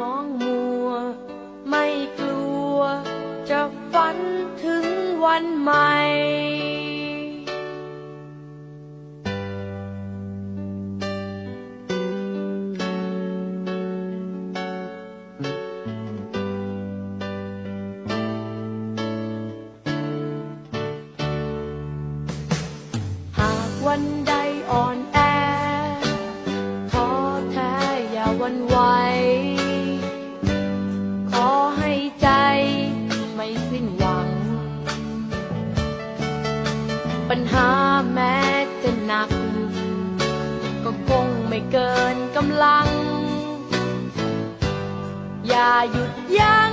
มองมัว ไม่กลัว จะฝันถึงวันใหม่หาวันใดอ่อนแอท้อแท้อย่าวันไหว ก็คงไม่เกินกำลัง อย่าหยุดยั้ง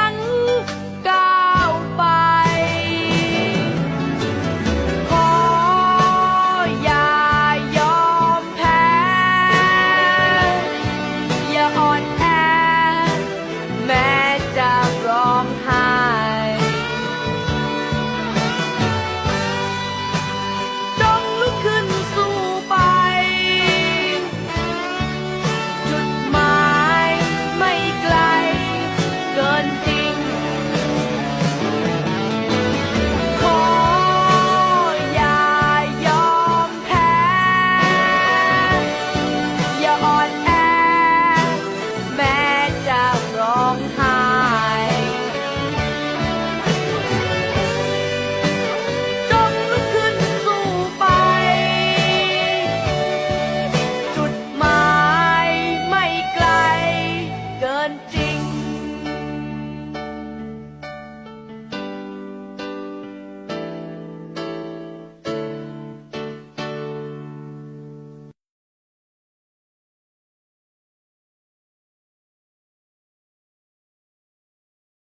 ง 很好。